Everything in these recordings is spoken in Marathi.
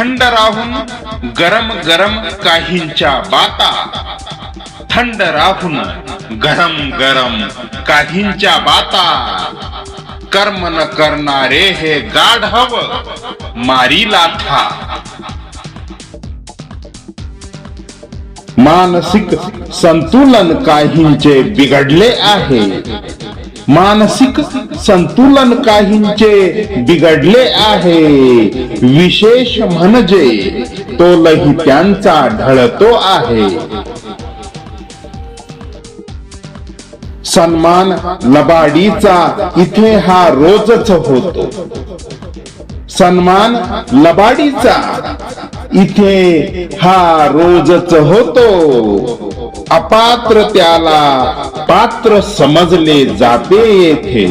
थंड राहून गरम गरम काहींच्या बाता. थंड राहून गरम गरम काहींच्या बाता. कर्म न करणारे हे गाढव मारी लाथा मानसिक संतुलन काहींचे बिघडले आहे. मानसिक संतुलन काहींचे बिघडले आहे. विशेष म्हणजे तोलही त्यांचा ढळतो आहे. सन्मान लबाडीचा इथे हा रोजच होतो. सन्मान लबाडीचा इथे हा रोजच होतो. अपात्र त्याला पात्र समजले जाते येथे.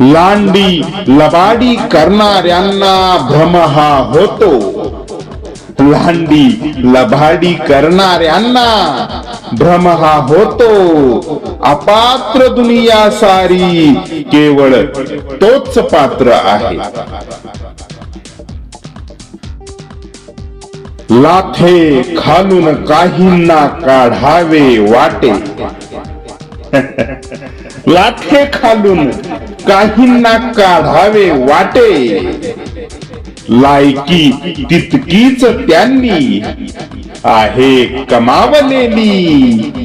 लांडी लबाडी करणाऱ्यांना भ्रम हा होतो. लांडी लबाडी करणाऱ्यांना भ्रम हा होतो. अपात्र दुनिया सारी केवळ तोच पात्र आहे. लाथे खालून काहींना काढावे वाटे. लाथे खालून काहींना काढावे वाटे. लायकी तितकीच त्यांनी आहे कमावलेली.